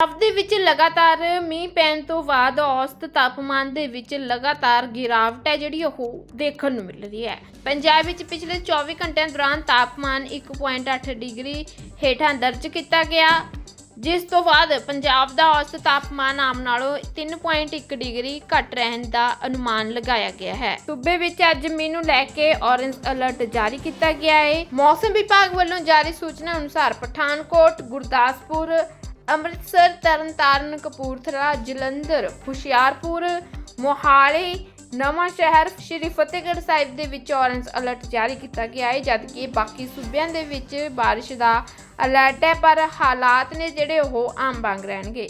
ਪੰਜਾਬ ਦੇ ਵਿੱਚ ਲਗਾਤਾਰ ਮੀਂਹ ਪੈਣ ਤੋਂ ਬਾਅਦ ਔਸਤ ਤਾਪਮਾਨ ਦੇ ਵਿੱਚ ਲਗਾਤਾਰ ਗਿਰਾਵਟ ਹੈ ਜਿਹੜੀ ਉਹ ਦੇਖਣ ਨੂੰ ਮਿਲ ਰਹੀ ਹੈ। ਪੰਜਾਬ ਵਿੱਚ ਪਿਛਲੇ 24 ਘੰਟਿਆਂ ਦੌਰਾਨ ਤਾਪਮਾਨ 1.8 ਡਿਗਰੀ ਹੇਠਾਂ ਦਰਜ ਕੀਤਾ ਗਿਆ, ਜਿਸ ਤੋਂ ਬਾਅਦ ਪੰਜਾਬ ਦਾ ਔਸਤ ਤਾਪਮਾਨ ਆਮ ਨਾਲੋਂ 3.1 ਡਿਗਰੀ ਘੱਟ ਰਹਿਣ ਦਾ ਅਨੁਮਾਨ ਲਗਾਇਆ ਗਿਆ ਹੈ। ਸੂਬੇ ਵਿੱਚ ਅੱਜ ਮੀਂਹ ਨੂੰ ਲੈ ਕੇ ਔਰੇਂਜ ਅਲਰਟ ਜਾਰੀ ਕੀਤਾ ਗਿਆ ਹੈ ਮੌਸਮ ਵਿਭਾਗ ਵੱਲੋਂ ਜਾਰੀ ਸੂਚਨਾ ਅਨੁਸਾਰ ਪਠਾਨਕੋਟ, ਗੁਰਦਾਸਪੁਰ ਅੰਮ੍ਰਿਤਸਰ, ਤਰਨਤਾਰਨ, ਕਪੂਰਥਲਾ, ਜਲੰਧਰ, ਹੁਸ਼ਿਆਰਪੁਰ, ਮੋਹਾਲੀ, ਨਵਾਂ ਸ਼ਹਿਰ, ਸ਼੍ਰੀ ਫਤਿਹਗੜ੍ਹ ਸਾਹਿਬ ਦੇ ਵਿੱਚ ਔਰੰਜ ਅਲਰਟ ਜਾਰੀ ਕੀਤਾ ਗਿਆ ਹੈ, ਜਦਕਿ ਬਾਕੀ ਸੂਬਿਆਂ ਦੇ ਵਿੱਚ ਬਾਰਿਸ਼ ਦਾ ਅਲਰਟ ਹੈ, ਪਰ ਹਾਲਾਤ ਨੇ ਜਿਹੜੇ ਉਹ ਆਮ ਵਾਂਗ ਰਹਿਣਗੇ।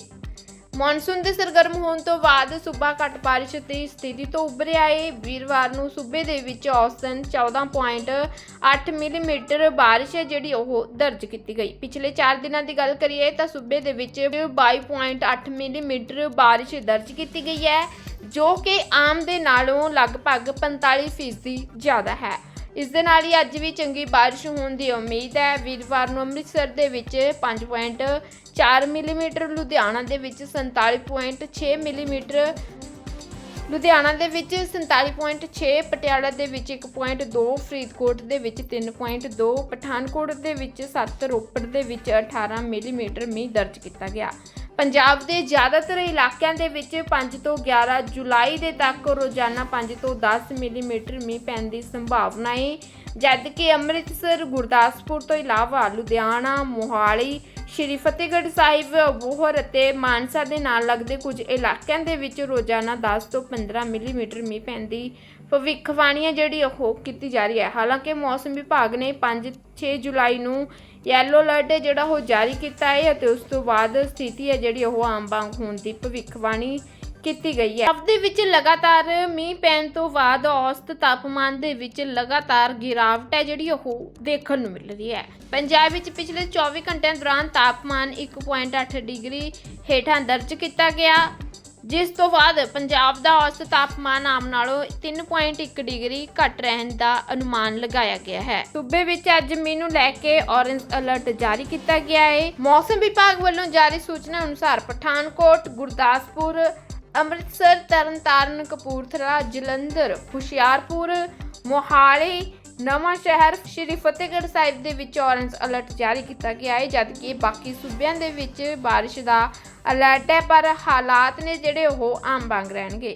ਮੌਨਸੂਨ ਦੇ ਸਰਗਰਮ ਹੋਣ ਤੋਂ ਬਾਅਦ ਸੂਬਾ ਘੱਟ ਬਾਰਿਸ਼ ਦੀ ਸਥਿਤੀ ਤੋਂ ਉੱਭਰਿਆ ਏ ਵੀਰਵਾਰ ਨੂੰ ਸੂਬੇ ਦੇ ਵਿੱਚ ਔਸਤਨ 14.8 ਮਿਲੀਮੀਟਰ ਬਾਰਿਸ਼ ਹੈ ਜਿਹੜੀ ਉਹ ਦਰਜ ਕੀਤੀ ਗਈ। ਪਿਛਲੇ 4 ਦਿਨਾਂ ਦੀ ਗੱਲ ਕਰੀਏ ਤਾਂ ਸੂਬੇ ਦੇ ਵਿੱਚ 22.8 ਮਿਲੀਮੀਟਰ ਬਾਰਿਸ਼ ਦਰਜ ਕੀਤੀ ਗਈ ਹੈ, ਜੋ ਕਿ ਆਮ ਦੇ ਨਾਲੋਂ ਲਗਭਗ 45% ਜ਼ਿਆਦਾ ਹੈ। ਇਸ ਦੇ ਨਾਲ ਹੀ ਅੱਜ ਵੀ ਚੰਗੀ ਬਾਰਿਸ਼ ਹੋਣ ਦੀ ਉਮੀਦ ਹੈ। ਵੀਰਵਾਰ ਨੂੰ ਅੰਮ੍ਰਿਤਸਰ ਦੇ ਵਿੱਚ 5.4 ਮਿਲੀਮੀਟਰ, ਲੁਧਿਆਣਾ ਦੇ ਵਿੱਚ 47.6 ਮਿਲੀਮੀਟਰ, ਲੁਧਿਆਣਾ ਦੇ ਵਿੱਚ 47.6 ਪਟਿਆਲਾ ਦੇ ਵਿੱਚ 1.2 ਫਰੀਦਕੋਟ ਦੇ ਵਿੱਚ 3.2 ਪਠਾਨਕੋਟ ਦੇ ਵਿੱਚ 7 ਰੋਪੜ ਦੇ ਵਿੱਚ 18 ਮਿਲੀਮੀਟਰ ਮੀਂਹ ਦਰਜ ਕੀਤਾ ਗਿਆ। ਪੰਜਾਬ ਦੇ ਜ਼ਿਆਦਾਤਰ ਇਲਾਕਿਆਂ ਦੇ ਵਿੱਚ 5 ਤੋਂ 11 ਜੁਲਾਈ ਦੇ ਤੱਕ ਰੋਜ਼ਾਨਾ 5 ਤੋਂ 10 ਮਿਲੀਮੀਟਰ ਮੀਂਹ ਪੈਣ ਦੀ ਸੰਭਾਵਨਾ ਹੈ। ਜਦਕਿ ਅੰਮ੍ਰਿਤਸਰ, ਗੁਰਦਾਸਪੁਰ ਤੋਂ ਇਲਾਵਾ ਲੁਧਿਆਣਾ, ਮੋਹਾਲੀ ਸ਼੍ਰੀ ਫਤਿਹਗੜ੍ਹ ਸਾਹਿਬ ਬੋਹਰ ਅਤੇ ਮਾਨਸਾ ਦੇ ਨਾਲ ਲੱਗਦੇ ਕੁਝ ਇਲਾਕਿਆਂ ਦੇ ਵਿੱਚ ਰੋਜ਼ਾਨਾ 10 ਤੋਂ 15 ਮਿਲੀਮੀਟਰ ਮੀਂਹ ਪੈਣ ਦੀ ਭਵਿੱਖਬਾਣੀ ਹੈ ਜਿਹੜੀ ਉਹ ਕੀਤੀ ਜਾ ਰਹੀ ਹੈ। ਹਾਲਾਂਕਿ ਮੌਸਮ ਵਿਭਾਗ ਨੇ 5-6 ਜੁਲਾਈ ਨੂੰ ਯੈਲੋ ਅਲਰਟ ਹੈ ਜਿਹੜਾ ਉਹ ਜਾਰੀ ਕੀਤਾ ਹੈ ਅਤੇ ਉਸ ਤੋਂ ਬਾਅਦ ਸਥਿਤੀ ਹੈ ਜਿਹੜੀ ਉਹ ਆਮ ਵਾਂਗ ਹੋਣ ਦੀ ਭਵਿੱਖਬਾਣੀ ਕੀਤੀ ਗਈ ਹੈ। ਹਫ਼ਤੇ ਵਿੱਚ ਲਗਾਤਾਰ ਮੀਂਹ ਪੈਣ ਤੋਂ ਬਾਅਦ ਔਸਤ ਤਾਪਮਾਨ ਦੇ ਵਿੱਚ ਲਗਾਤਾਰ ਗਿਰਾਵਟ ਹੈ, ਜਿਹੜੀ ਉਹ ਦੇਖਣ ਨੂੰ ਮਿਲ ਰਹੀ ਹੈ। ਪੰਜਾਬ ਵਿੱਚ ਪਿਛਲੇ 24 ਘੰਟਿਆਂ ਦੌਰਾਨ ਤਾਪਮਾਨ 1.8 ਡਿਗਰੀ ਹੇਠਾਂ ਦਰਜ ਕੀਤਾ ਗਿਆ, ਜਿਸ ਤੋਂ ਬਾਅਦ ਪੰਜਾਬ ਦਾ ਔਸਤ ਤਾਪਮਾਨ ਆਮ ਨਾਲੋਂ 3.1 ਡਿਗਰੀ ਘੱਟ ਰਹਿਣ ਦਾ ਅਨੁਮਾਨ ਲਗਾਇਆ ਗਿਆ ਹੈ। ਸੂਬੇ ਵਿੱਚ ਅੱਜ ਮੀਂਹ ਨੂੰ ਲੈ ਕੇ ਔਰੇਂਜ ਅਲਰਟ ਜਾਰੀ ਕੀਤਾ ਗਿਆ ਹੈ ਮੌਸਮ ਵਿਭਾਗ ਵੱਲੋਂ ਜਾਰੀ ਸੂਚਨਾ ਅਨੁਸਾਰ ਪਠਾਨਕੋਟ, ਗੁਰਦਾਸਪੁਰ ਅੰਮ੍ਰਿਤਸਰ, ਤਰਨਤਾਰਨ, ਕਪੂਰਥਲਾ, ਜਲੰਧਰ, ਹੁਸ਼ਿਆਰਪੁਰ, ਮੋਹਾਲੀ, ਨਵਾਂ ਸ਼ਹਿਰ ਸ਼੍ਰੀ ਫਤਿਹਗੜ੍ਹ ਸਾਹਿਬ ਦੇ ਵਿੱਚ ਔਰੰਜ ਅਲਰਟ ਜਾਰੀ ਕੀਤਾ ਗਿਆ ਹੈ, ਜਦਕਿ ਬਾਕੀ ਸੂਬਿਆਂ ਦੇ ਵਿੱਚ ਬਾਰਿਸ਼ ਦਾ ਅਲਰਟ ਹੈ, ਪਰ ਹਾਲਾਤ ਨੇ ਜਿਹੜੇ ਉਹ ਆਮ ਵਾਂਗ ਰਹਿਣਗੇ।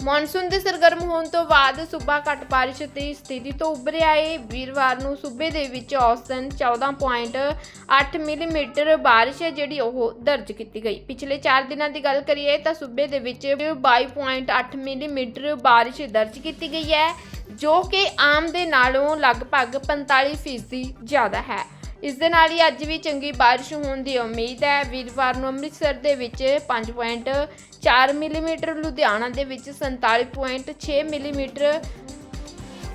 ਮੌਨਸੂਨ ਦੇ ਸਰਗਰਮ ਹੋਣ ਤੋਂ ਬਾਅਦ ਸੂਬਾ ਘੱਟ ਬਾਰਿਸ਼ ਦੀ ਸਥਿਤੀ ਤੋਂ ਉੱਭਰਿਆ ਏ ਵੀਰਵਾਰ ਨੂੰ ਸੂਬੇ ਦੇ ਵਿੱਚ ਔਸਤਨ 14.8 ਮਿਲੀਮੀਟਰ ਬਾਰਿਸ਼ ਹੈ, ਜਿਹੜੀ ਉਹ ਦਰਜ ਕੀਤੀ ਗਈ। ਪਿਛਲੇ 4 ਦਿਨਾਂ ਦੀ ਗੱਲ ਕਰੀਏ ਤਾਂ ਸੂਬੇ ਦੇ ਵਿੱਚ 22.8 ਮਿਲੀਮੀਟਰ ਬਾਰਿਸ਼ ਦਰਜ ਕੀਤੀ ਗਈ ਹੈ, ਜੋ ਕਿ ਆਮ ਦੇ ਨਾਲੋਂ ਲਗਭਗ 45% ਜ਼ਿਆਦਾ ਹੈ। ਇਸ ਦੇ ਨਾਲ ਹੀ ਅੱਜ ਵੀ ਚੰਗੀ ਬਾਰਿਸ਼ ਹੋਣ ਦੀ ਉਮੀਦ ਹੈ। ਵੀਰਵਾਰ ਨੂੰ ਅੰਮ੍ਰਿਤਸਰ ਦੇ ਵਿੱਚ 5.4 ਮਿਲੀਮੀਟਰ, ਲੁਧਿਆਣਾ ਦੇ ਵਿੱਚ 47.6 ਮਿਲੀਮੀਟਰ,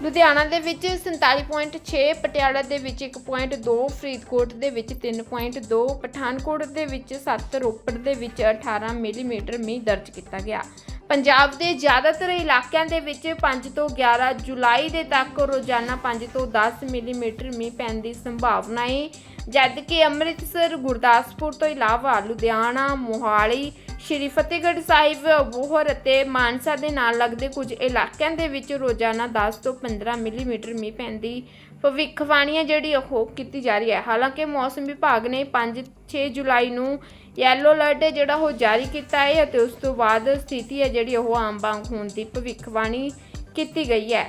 ਲੁਧਿਆਣਾ ਦੇ ਵਿੱਚ 47.6 ਪਟਿਆਲਾ ਦੇ ਵਿੱਚ 1.2 ਫਰੀਦਕੋਟ ਦੇ ਵਿੱਚ 3.2 ਪਠਾਨਕੋਟ ਦੇ ਵਿੱਚ 7 ਰੋਪੜ ਦੇ ਵਿੱਚ 18 ਮਿਲੀਮੀਟਰ ਮੀਂਹ ਦਰਜ ਕੀਤਾ ਗਿਆ। ਪੰਜਾਬ ਦੇ ਜ਼ਿਆਦਾਤਰ ਇਲਾਕਿਆਂ ਦੇ ਵਿੱਚ 5 ਤੋਂ 11 ਜੁਲਾਈ ਦੇ ਤੱਕ ਰੋਜ਼ਾਨਾ 5 ਤੋਂ 10 ਮਿਲੀਮੀਟਰ ਮੀਂਹ ਪੈਣ ਦੀ ਸੰਭਾਵਨਾ ਹੈ। ਜਦਕਿ ਅੰਮ੍ਰਿਤਸਰ, ਗੁਰਦਾਸਪੁਰ ਤੋਂ ਇਲਾਵਾ ਲੁਧਿਆਣਾ, ਮੋਹਾਲੀ ਸ਼੍ਰੀ ਫਤਿਹਗੜ੍ਹ ਸਾਹਿਬ ਬੋਹਰ ਅਤੇ ਮਾਨਸਾ ਦੇ ਨਾਲ ਲੱਗਦੇ ਕੁਝ ਇਲਾਕਿਆਂ ਦੇ ਵਿੱਚ ਰੋਜ਼ਾਨਾ 10 ਤੋਂ 15 ਮਿਲੀਮੀਟਰ ਮੀਂਹ ਪੈਣ ਦੀ ਭਵਿੱਖਬਾਣੀ ਹੈ ਜਿਹੜੀ ਉਹ ਕੀਤੀ ਜਾ ਰਹੀ ਹੈ। ਹਾਲਾਂਕਿ ਮੌਸਮ ਵਿਭਾਗ ਨੇ 5-6 ਜੁਲਾਈ ਨੂੰ ਯੈਲੋ ਅਲਰਟ ਹੈ ਜਿਹੜਾ ਉਹ ਜਾਰੀ ਕੀਤਾ ਹੈ ਅਤੇ ਉਸ ਤੋਂ ਬਾਅਦ ਸਥਿਤੀ ਹੈ ਜਿਹੜੀ ਉਹ ਆਮ ਵਾਂਗ ਹੋਣ ਦੀ ਭਵਿੱਖਬਾਣੀ ਕੀਤੀ ਗਈ ਹੈ।